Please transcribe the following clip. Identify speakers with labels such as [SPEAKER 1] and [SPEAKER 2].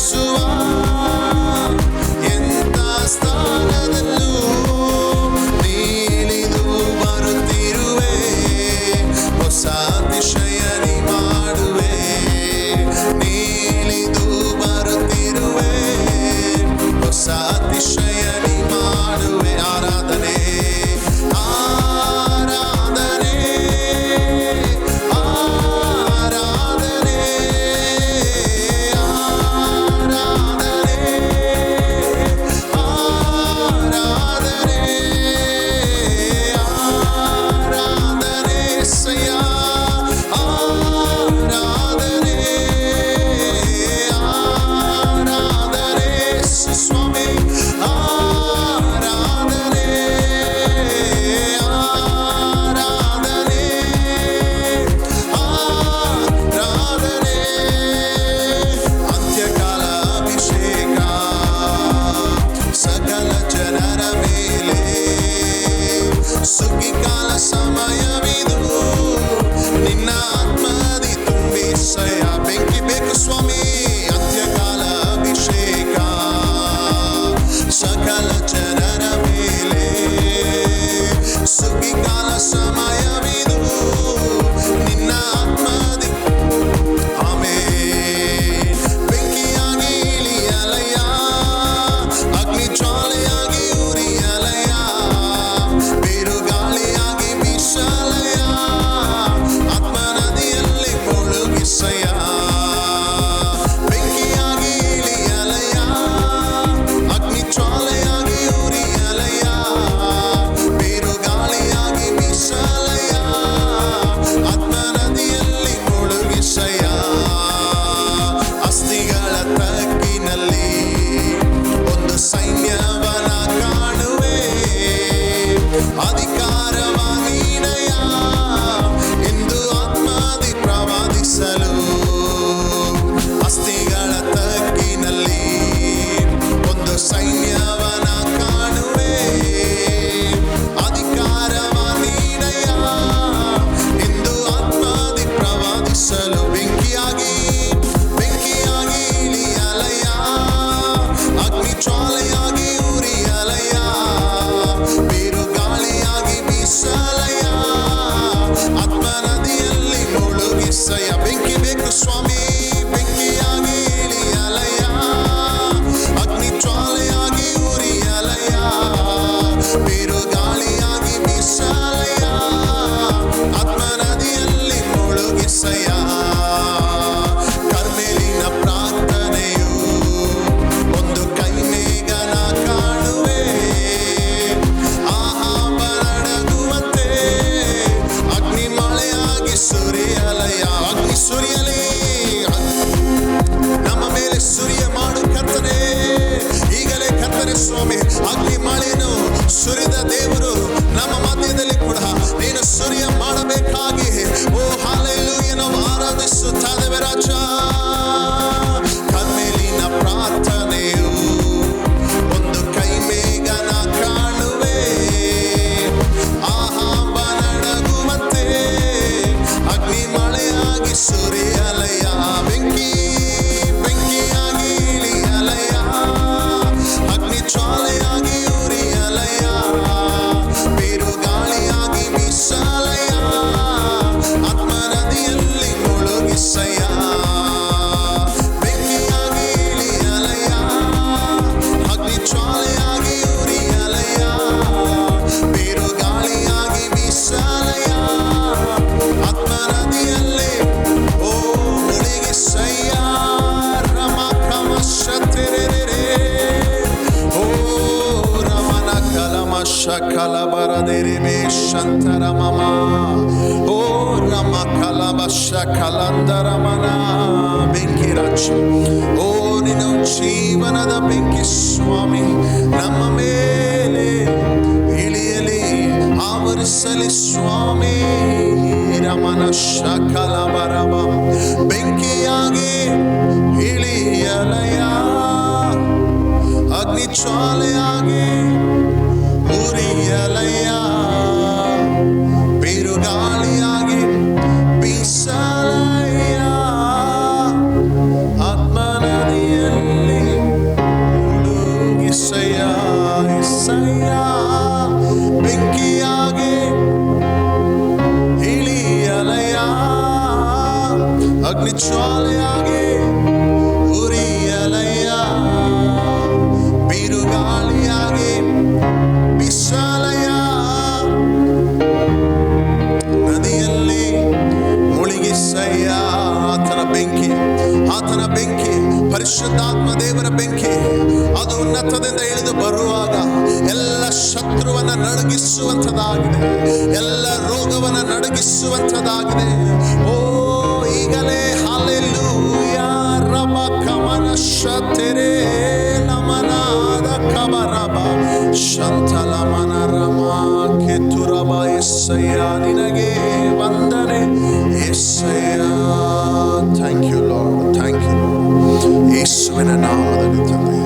[SPEAKER 1] Jesus. Shantara Mama. o rama Oh, Ramakalabasha Kalandaramana. Benkirach. Oh, Nino Chivanada Benki Swami. Namamele. Ilieli. avarisali Swami. Ramana Shakalabaraba. Benkiagi. Ilialaya. Agni Chalaya. ಜ್ವಾಲೆಯಾಗಿ ಉರಿಯಲಯ್ಯ. ಬಿರುಗಾಳಿಯಾಗಿ ಬಿಸಾಲಯ್ಯ. ನದಿಯಲ್ಲಿ ಮುಳುಗಿಸಯ್ಯ. ಆತನ ಬೆಂಕಿ ಆತನ ಬೆಂಕಿ, ಪರಿಶುದ್ಧಾತ್ಮ ದೇವರ ಬೆಂಕಿ, ಅದು ಉನ್ನತದಿಂದ ಇಳಿದು ಬರುವಾಗ ಎಲ್ಲ ಶತ್ರುವನ್ನ ನಡಗಿಸುವಂಥದ್ದಾಗಿದೆ. ಎಲ್ಲ ರೋಗವನ್ನ ನಡಗಿಸುವಂಥದ್ದಾಗಿದೆ. ಎಸ್ಸಯ್ಯ ನಿನಗೆ ವಂದನೆ Yesayya thank you lord thank you ಯೇಸುವಿನ ನಾಮದಲ್ಲಿ ತಂದೆ